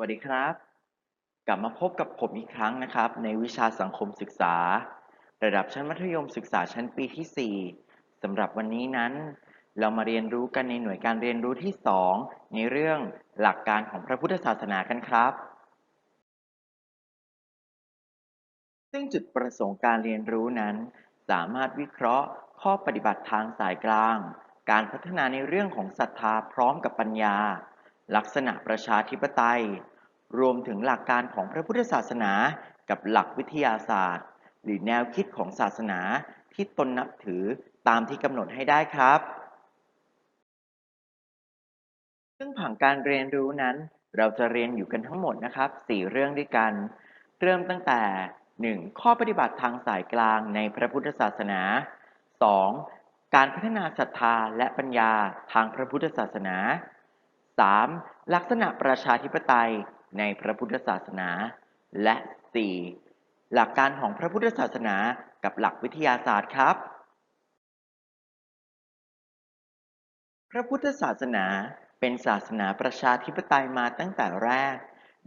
วัสดีครับ กลับมาพบกับผมอีกครั้งนะครับ ในวิชาสังคมศึกษา ระดับชั้นมัธยมศึกษาชั้นปีที่ 4สำหรับวันนี้นั้น เรามาเรียนรู้กันในหน่วยการเรียนรู้ที่ 2 ในเรื่องหลักการของพระพุทธศาสนากันครับ ซึ่งจุดประสงค์การเรียนรู้นั้น สามารถวิเคราะห์ ข้อปฏิบัติทางสายกลาง การพัฒนาในเรื่องของศรัทธาพร้อมกับปัญญา ลักษณะประชาธิปไตย รวมถึงหลักการของพระพุทธศาสนากับหลักวิทยาศาสตร์ หรือแนวคิดของศาสนาที่ตนนับถือตามที่กำหนดให้ได้ครับ ซึ่งผังการเรียนรู้นั้น เราจะเรียนอยู่กันทั้งหมดนะครับ 4 เรื่องด้วยกัน เริ่มตั้งแต่ 1. ข้อปฏิบัติทางสายกลางในพระพุทธศาสนา 2. การพัฒนาศรัทธาและปัญญาทางพระพุทธศาสนา 3. ลักษณะประชาธิปไตย ในพระพุทธศาสนา และ 4. หลักการของพระพุทธศาสนากับหลักวิทยาศาสตร์ครับ พระพุทธศาสนาเป็นศาสนาประชาธิปไตยมาตั้งแต่แรก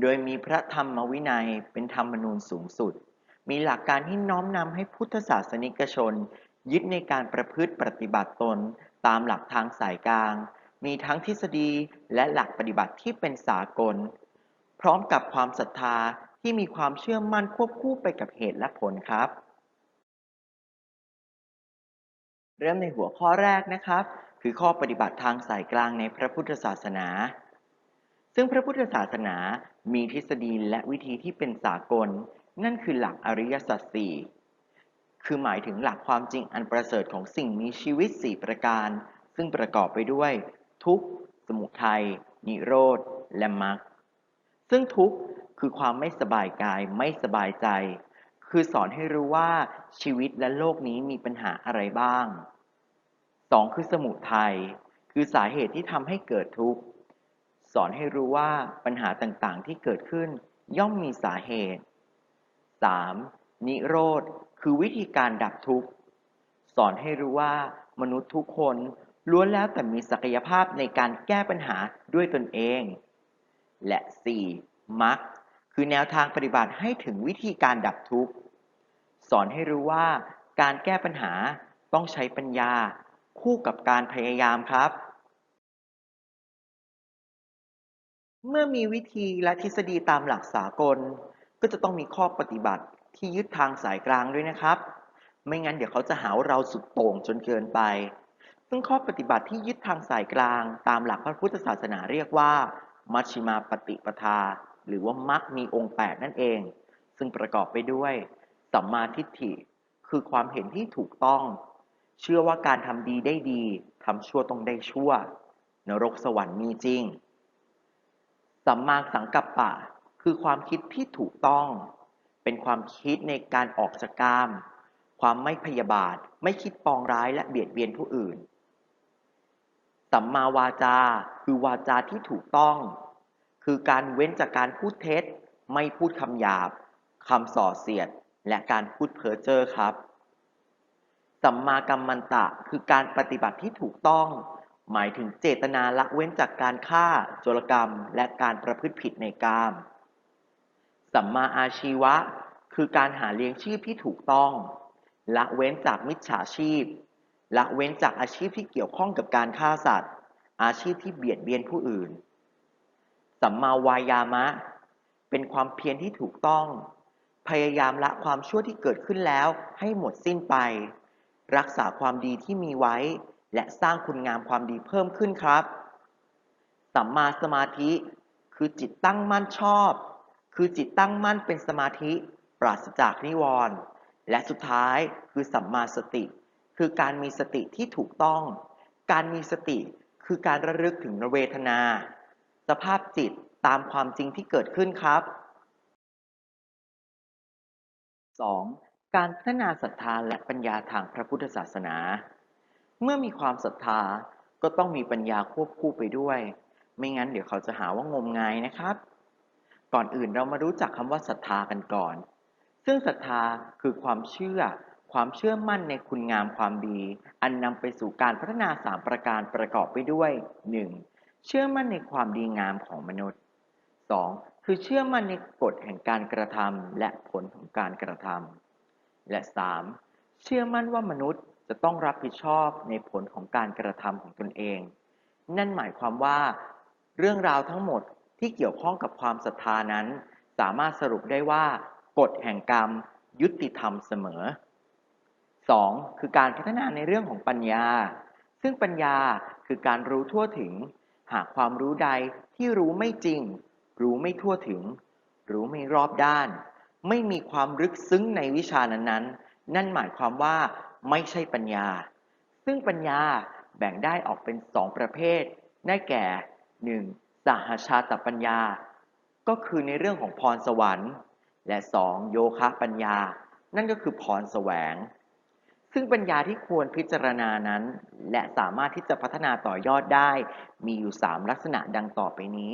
โดยมีพระธรรมวินัยเป็นธรรมนูญสูงสุด มีหลักการที่น้อมนำให้พุทธศาสนิกชน ยึดในการประพฤติปฏิบัติตน ตามหลักทางสายกลาง มีทั้งทฤษฎีและหลักปฏิบัติที่เป็นสากล พร้อมกับความศรัทธาที่มีความเชื่อมั่นควบคู่ไปกับเหตุและผลครับ เริ่มในหัวข้อแรกนะครับ คือข้อปฏิบัติทางสายกลางในพระพุทธศาสนา ซึ่งพระพุทธศาสนามีทฤษฎีและวิธีที่เป็นสากล นั่นคือหลักอริยสัจสี่คือหมายถึงหลักความจริงอันประเสริฐของสิ่งมีชีวิต 4 ประการ ซึ่งประกอบไปด้วย ทุกข์ สมุทัย นิโรธ และมรรค ซึ่งทุกข์คือความไม่สบายกายไม่สบายใจ คือสอนให้รู้ว่าชีวิตและโลกนี้มีปัญหาอะไรบ้าง 2. คือสมุทัยคือสาเหตุที่ทำให้เกิดทุกข์สอนให้รู้ว่าปัญหาต่างๆที่เกิดขึ้นย่อมมีสาเหตุ 3. นิโรธ คือวิธีการดับทุกข์ สอนให้รู้ว่ามนุษย์ทุกคนล้วนแล้วแต่มีศักยภาพในการแก้ปัญหาด้วยตนเอง และ 4. มรรคคือแนวทางปฏิบัติให้ถึงวิธีการดับทุกข์ สอนให้รู้ว่าการแก้ปัญหาต้องใช้ปัญญาคู่กับการพยายามครับ เมื่อมีวิธีและทฤษฎีตามหลักสากล ก็จะต้องมีข้อปฏิบัติที่ยึดทางสายกลางด้วยนะครับ ไม่งั้นเดี๋ยวเขาจะหาว่าเราสุดโต่งจนเกินไป ซึ่งข้อปฏิบัติที่ยึดทางสายกลางตามหลักพระพุทธศาสนาเรียกว่า มัชฌิมาปฏิปทา หรือว่ามัคมีองค์ 8 นั่นเอง ซึ่งประกอบไปด้วยสัมมาทิฏฐิ คือความเห็นที่ถูกต้อง เชื่อว่าการทำดีได้ดีทำชั่วต้องได้ชั่ว นรกสวรรค์มีจริง สัมมาสังกัปปะ คือความคิดที่ถูกต้อง เป็นความคิดในการออกจากกาม ความไม่พยาบาท ไม่คิดปองร้ายและเบียดเบียนผู้อื่น สัมมาวาจา คือวาจาที่ถูกต้อง คือการเว้นจากการพูดเท็จ ไม่พูดคำหยาบคำส่อเสียด และการพูดเพ้อเจ้อครับ สัมมากัมมันตะ คือการปฏิบัติที่ถูกต้อง หมายถึงเจตนาละเว้นจากการฆ่าโจรกรรม และการประพฤติผิดในกาม สัมมาอาชีวะ คือการหาเลี้ยงชีพที่ถูกต้อง ละเว้นจากมิจฉาชีพ ละเว้นจากอาชีพที่เกี่ยวข้องกับการฆ่าสัตว์ อาชีพที่เบียดเบียนผู้อื่น สัมมาวายามะ เป็นความเพียรที่ถูกต้อง พยายามละความชั่วที่เกิดขึ้นแล้วให้หมดสิ้นไป รักษาความดีที่มีไว้ และสร้างคุณงามความดีเพิ่มขึ้นครับ สัมมาสมาธิ คือจิตตั้งมั่นชอบ คือจิตตั้งมั่นเป็นสมาธิ ปราศจากนิวรณ์และสุดท้ายคือสัมมาสติ คือการมีสติที่ถูกต้อง การมีสติคือการระลึกถึงเวทนา สภาพจิตตามความจริงที่เกิดขึ้นครับ 2. การพัฒนาศรัทธาและปัญญาทางพระพุทธศาสนา เมื่อมีความศรัทธาก็ต้องมีปัญญาควบคู่ไปด้วย ไม่งั้นเดี๋ยวเขาจะหาว่างมงายนะครับ ก่อนอื่นเรามารู้จักคำว่าศรัทธากันก่อน ซึ่งศรัทธาคือความเชื่อ ความเชื่อมั่นในคุณงามความดี อันนำไปสู่การพัฒนาสามประการประกอบไปด้วย 1. เชื่อมั่นในความดีงามของมนุษย์ 2. คือเชื่อมั่นในกฎแห่งการกระทำและผลของการกระทำและ 3. เชื่อมั่นว่ามนุษย์จะต้องรับผิดชอบในผลของการกระทำของตนเอง นั่นหมายความว่า เรื่องราวทั้งหมดที่เกี่ยวข้องกับความศรัทธานั้น สามารถสรุปได้ว่ากฎแห่งกรรม ยุติธรรมเสมอ 2. คือการพัฒนาในเรื่องของปัญญา ซึ่งปัญญาคือการรู้ทั่วถึง หากความรู้ใดที่รู้ไม่จริง รู้ไม่ทั่วถึง รู้ไม่รอบด้าน ไม่มีความลึกซึ้งในวิชานั้นๆ นั่นหมายความว่าไม่ใช่ปัญญา ซึ่งปัญญาแบ่งได้ออกเป็นสองประเภท ได้แก่ 1. สหชาตปัญญา ก็คือในเรื่องของพรสวรรค์ และ 2. โยคะปัญญา นั่นก็คือพรแสวง ซึ่งปัญญาที่ควรพิจารณานั้น และสามารถที่จะพัฒนาต่อยอดได้ มีอยู่ 3 ลักษณะดังต่อไปนี้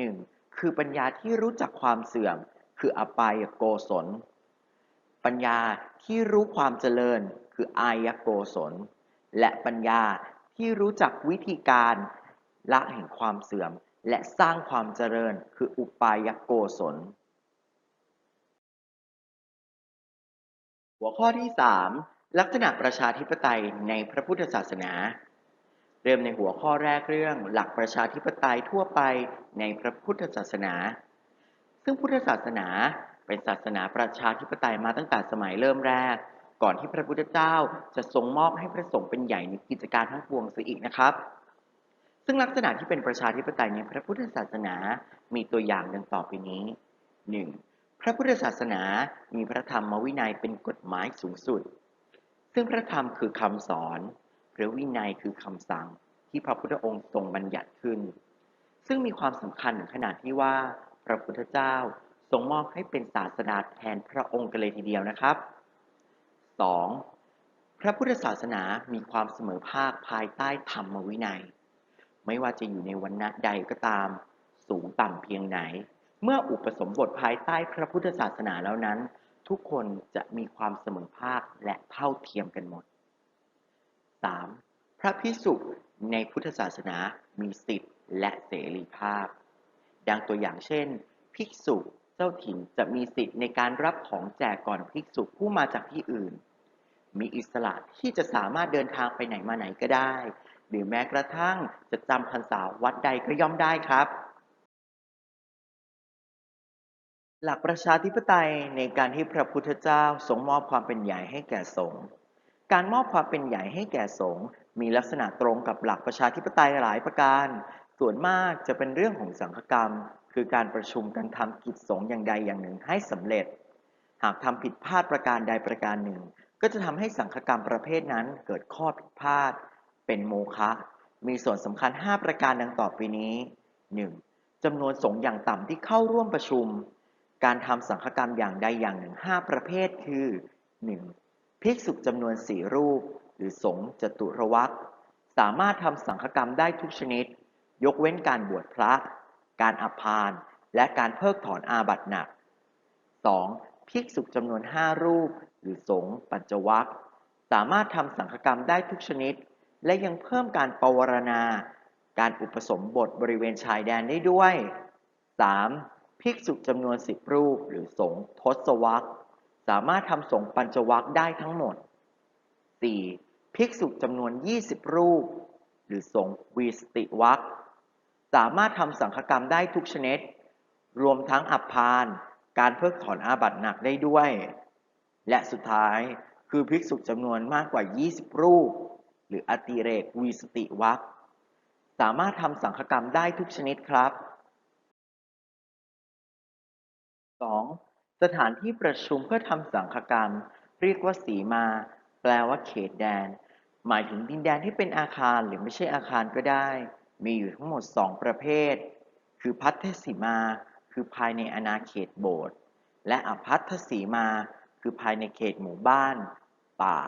1. คือปัญญาที่รู้จักความเสื่อม คืออปายโกศล ปัญญาที่รู้ความเจริญ คืออายโกศล และปัญญาที่รู้จักวิธีการละแห่งความเสื่อม และสร้างความเจริญ คืออุปายโกศล หัวข้อที่ 3 ลักษณะประชาธิปไตยในพระพุทธศาสนา เริ่มในหัวข้อแรกเรื่องหลักประชาธิปไตยทั่วไปในพระพุทธศาสนา ซึ่งพุทธศาสนาเป็นศาสนาประชาธิปไตยมาตั้งแต่สมัยเริ่มแรก ก่อนที่พระพุทธเจ้าจะทรงมอบให้พระสงฆ์เป็นใหญ่ในกิจการทั้งปวงเสียอีกนะครับ ซึ่งลักษณะที่เป็นประชาธิปไตยในพระพุทธศาสนา มีตัวอย่างดังต่อไปนี้ 1. พระพุทธศาสนามีพระธรรมวินัยเป็นกฎหมายสูงสุด ซึ่งพระธรรมคือคำสอนพระวินัยคือคำสั่งที่พระพุทธองค์ทรงบัญญัติขึ้น ซึ่งมีความสำคัญถึงขนาดที่ว่า พระพุทธเจ้าทรงมอบให้เป็นศาสดาแทนพระองค์กันเลยทีเดียวนะครับ 2. พระพุทธศาสนามีความเสมอภาคภายใต้ธรรมวินัย ไม่ว่าจะอยู่ในวันณะใดก็ตาม สูงต่ำเพียงไหน เมื่ออุปสมบทภายใต้พระพุทธศาสนาแล้วนั้น ทุกคนจะมีความเสมอภาคและเท่าเทียมกันหมด 3. พระพิสุในพุทธศาสนามีสิทธิ์และเสรีภาพ ดังตัวอย่างเช่น ภิกษุเจ้าถิ่นจะมีสิทธิ์ในการรับของแจกก่อนภิกษุผู้มาจากที่อื่น มีอิสระที่จะสามารถเดินทางไปไหนมาไหนก็ได้ หรือแม้กระทั่งจะจำพรรษาวัดใดก็ย่อมได้ครับ หลักประชาธิปไตยในการที่พระพุทธเจ้าทรงมอบความเป็นใหญ่ให้แก่สงฆ์การมอบความเป็นใหญ่ให้แก่สงฆ์มีลักษณะตรงกับหลักประชาธิปไตยหลายประการ ส่วนมากจะเป็นเรื่องของสังฆกรรม คือการประชุมกันทำกิจสงฆ์อย่างใดอย่างหนึ่งให้สำเร็จ หากทำผิดพลาดประการใดประการหนึ่ง ก็จะทำให้สังฆกรรมประเภทนั้นเกิดข้อผิดพลาด เป็นโมฆะมีส่วนสำคัญ 5 ประการดังต่อไปนี้ 1. จำนวนสงฆ์อย่างต่ำที่เข้าร่วมประชุม การทำสังฆกรรมอย่างใดอย่างหนึ่ง 5 ประเภทคือ 1. ภิกษุจำนวนสี่รูป หรือสงฆ์จตุรวักสามารถทำสังฆกรรมได้ทุกชนิด ยกเว้นการบวชพระ การอัพาน และการเพิกถอนอาบัติหนัก 2. ภิกษุจำนวนห้ารูป หรือสงฆ์ปัญจวัคสามารถทำสังฆกรรมได้ทุกชนิด และยังเพิ่มการปวารณา การอุปสมบทบริเวณชายแดนได้ด้วย 3. ภิกษุจำนวนสิบรูปหรือสงฆ์ทศวรรษสามารถทำสงฆ์ปัญจวัคได้ทั้งหมด 4. ภิกษุจำนวน 20 รูป หรือสงฆ์วีสติวัคสามารถทำสังฆกรรมได้ทุกชนิด รวมทั้งอัปพาน การเพิกถอนอาบัติหนักได้ด้วย และสุดท้ายคือภิกษุจำนวนมากกว่า 20 รูป หรืออติเรกวีสติวัคสามารถทำสังฆกรรมได้ทุกชนิดครับ 2. สถานที่ประชุมเพื่อทำสังฆกรรม เรียกว่าสีมา แปลว่าเขตแดน หมายถึงดินแดนที่เป็นอาคารหรือไม่ใช่อาคารก็ได้ มีอยู่ทั้งหมด 2 ประเภท คือพัทธสีมา คือภายในอาณาเขตโบสถ์และอภัทธสีมา คือภายในเขตหมู่บ้าน ป่า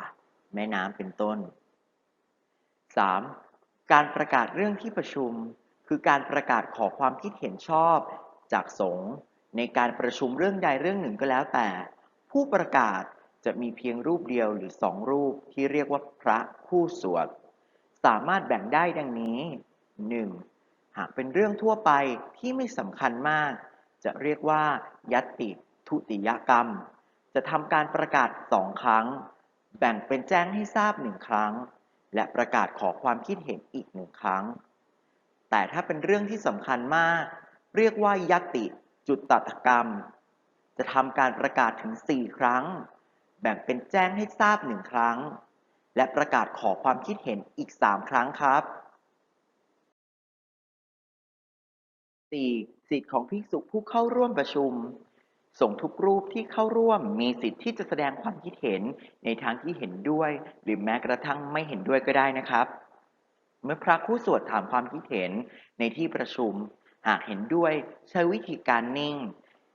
แม่น้ำเป็นต้น 3. การประกาศเรื่องที่ประชุม คือการประกาศขอความคิดเห็นชอบจากสงฆ์ ในการประชุมเรื่องใดเรื่องหนึ่งก็แล้วแต่ ผู้ประกาศจะมีเพียงรูปเดียวหรือสองรูปที่เรียกว่าพระคู่สวด สามารถแบ่งได้ดังนี้ 1. หากเป็นเรื่องทั่วไปที่ไม่สำคัญมาก จะเรียกว่ายัตติทุติยกรรม จะทำการประกาศสองครั้ง แบ่งเป็นแจ้งให้ทราบหนึ่งครั้ง และประกาศขอความคิดเห็นอีกหนึ่งครั้ง แต่ถ้าเป็นเรื่องที่สำคัญมาก เรียกว่ายัตติ จุดตัดกรรม จะทำการประกาศถึง 4 ครั้ง แบ่งเป็นแจ้งให้ทราบหนึ่งครั้ง และประกาศขอความคิดเห็นอีก 3 ครั้งครับ 4. สิทธิของภิกษุผู้เข้าร่วมประชุมส่งทุกรูปที่เข้าร่วมมีสิทธิ์ที่จะแสดงความคิดเห็นในทางที่เห็นด้วย หรือแม้กระทั่งไม่เห็นด้วยก็ได้นะครับ เมื่อพระคู่สวดถามความคิดเห็นในที่ประชุม หากเห็นด้วยใช้วิธีการนิ่ง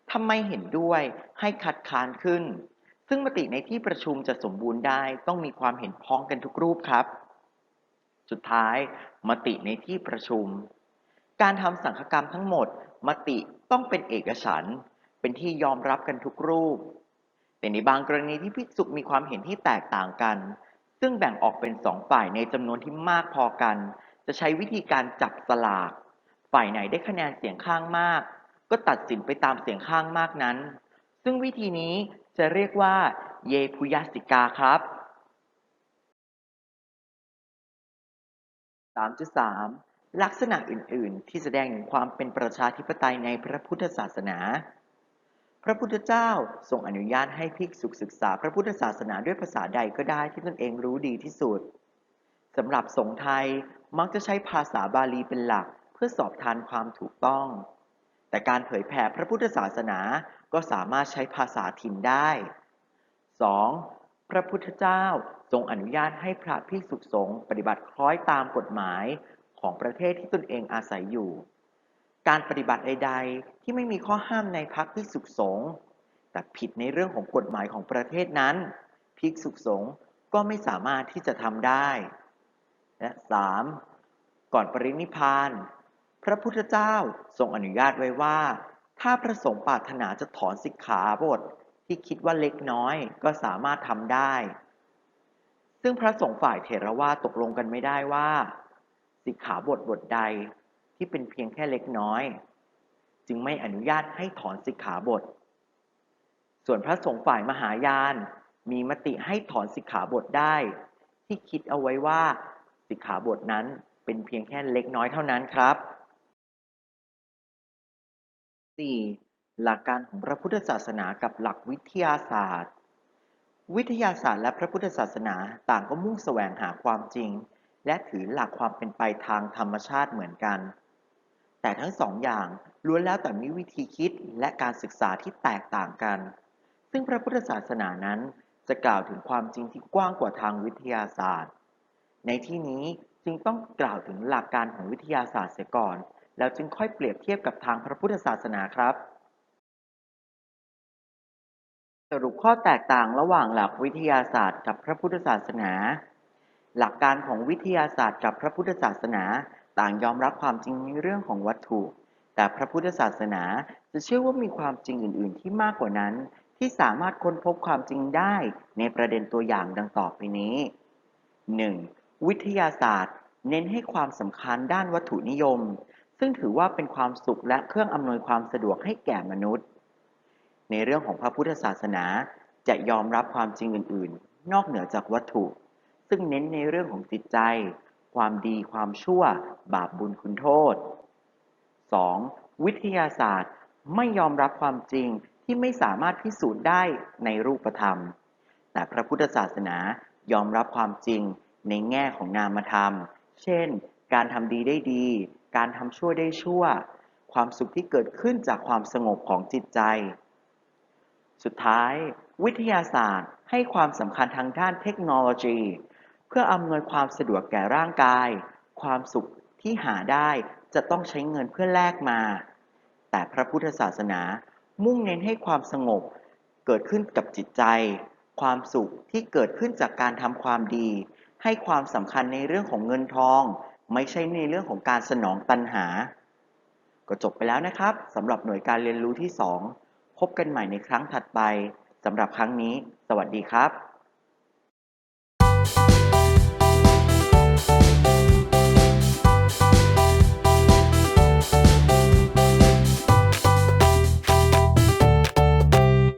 ถ้าไม่เห็นด้วยให้คัดค้านขึ้น ซึ่งมติในที่ประชุมจะสมบูรณ์ได้ต้องมีความเห็นพ้องกันทุกรูปครับ สุดท้าย มติในที่ประชุม การทำสังฆกรรมทั้งหมด มติต้องเป็นเอกฉันท์เป็นที่ยอมรับกันทุกรูป แต่ในบางกรณีที่ภิกษุมีความเห็นที่แตกต่างกัน ซึ่งแบ่งออกเป็นสองฝ่ายในจำนวนที่มากพอกัน จะใช้วิธีการจับสลาก ฝ่ายไหนได้คะแนนเสียงข้างมาก ก็ตัดสินไปตามเสียงข้างมากนั้น ซึ่งวิธีนี้จะเรียกว่า เยพุยสิกาครับ 3.3 ลักษณะอื่น ๆ ที่แสดงถึงความเป็นประชาธิปไตยในพระพุทธศาสนา พระพุทธเจ้าทรงอนุญาตให้ภิกษุศึกษาพระพุทธศาสนาด้วยภาษาใดก็ได้ที่ตนเองรู้ดีที่สุดสำหรับสงฆ์ไทยมักจะใช้ภาษาบาลีเป็นหลัก เพื่อสอบทานความถูกต้อง แต่การเผยแผ่พระพุทธศาสนาก็สามารถใช้ภาษาถิ่นได้ 2. พระพุทธเจ้าทรงอนุญาตให้พระภิกษุสงฆ์ปฏิบัติคล้อยตามกฎหมายของประเทศที่ตนเองอาศัยอยู่ การปฏิบัติใด ๆ ที่ไม่มีข้อห้ามในพระภิกษุสงฆ์แต่ผิดในเรื่องของกฎหมายของประเทศนั้นภิกษุสงฆ์ก็ไม่สามารถที่จะทำได้ และ 3. ก่อนปรินิพาน พระพุทธเจ้าทรงอนุญาตไว้ว่า ถ้าพระสงฆ์ปรารถนาจะถอนสิกขาบทที่คิดว่าเล็กน้อยก็สามารถทำได้ ซึ่งพระสงฆ์ฝ่ายเถรวาตกลงกันไม่ได้ว่า สิกขาบทบทใดที่เป็นเพียงแค่เล็กน้อย จึงไม่อนุญาตให้ถอนสิกขาบท ส่วนพระสงฆ์ฝ่ายมหายาน มีมติให้ถอนสิกขาบทได้ ที่คิดเอาไว้ว่า สิกขาบทนั้นเป็นเพียงแค่เล็กน้อยเท่านั้นครับ 4. หลักการของพระพุทธศาสนากับหลักวิทยาศาสตร์ วิทยาศาสตร์และพระพุทธศาสนาต่างก็มุ่งแสวงหาความจริง และถือหลักความเป็นไปทางธรรมชาติเหมือนกัน แต่ทั้งสองอย่างล้วนแล้วแต่มีวิธีคิดและการศึกษาที่แตกต่างกัน ซึ่งพระพุทธศาสนานั้นจะกล่าวถึงความจริงที่กว้างกว่าทางวิทยาศาสตร์ ในที่นี้จึงต้องกล่าวถึงหลักการของวิทยาศาสตร์เสียก่อน แล้วจึงค่อยเปรียบเทียบกับทางพระพุทธศาสนาครับ สรุปข้อแตกต่างระหว่างหลักวิทยาศาสตร์กับพระพุทธศาสนา หลักการของวิทยาศาสตร์กับพระพุทธศาสนา ต่างยอมรับความจริงในเรื่องของวัตถุ แต่พระพุทธศาสนาจะเชื่อว่ามีความจริงอื่น ๆ ที่มากกว่านั้น ที่สามารถค้นพบความจริงได้ในประเด็นตัวอย่างดังต่อไปนี้ 1. วิทยาศาสตร์ เน้นให้ความสำคัญด้านวัตถุนิยม ซึ่งถือว่าเป็นความสุขและเครื่องอำนวยความสะดวกให้แก่มนุษย์ ในเรื่องของพระพุทธศาสนาจะยอมรับความจริงอื่น ๆ นอกเหนือจากวัตถุ ซึ่งเน้นในเรื่องของจิตใจ ความดีความชั่ว บาปบุญคุณโทษ 2. วิทยาศาสตร์ไม่ยอมรับความจริงที่ไม่สามารถพิสูจน์ได้ในรูปธรรม แต่พระพุทธศาสนายอมรับความจริงในแง่ของนามธรรม เช่น การทำดีได้ดี การทำชั่วได้ชั่ว ความสุขที่เกิดขึ้นจากความสงบของจิตใจ สุดท้าย วิทยาศาสตร์ให้ความสำคัญทางด้านเทคโนโลยี เพื่ออำนวยความสะดวกแก่ร่างกาย ความสุขที่หาได้จะต้องใช้เงินเพื่อแลกมา แต่พระพุทธศาสนามุ่งเน้นให้ความสงบเกิดขึ้นกับจิตใจ ความสุขที่เกิดขึ้นจากการทำความดี ให้ความสำคัญในเรื่องของเงินทอง ไม่ใช่ในเรื่องของการสนองตัณหา ก็จบไปแล้วนะครับสำหรับหน่วยการเรียนรู้ที่ 2 พบกันใหม่ในครั้งถัดไปสำหรับครั้งนี้ สวัสดีครับ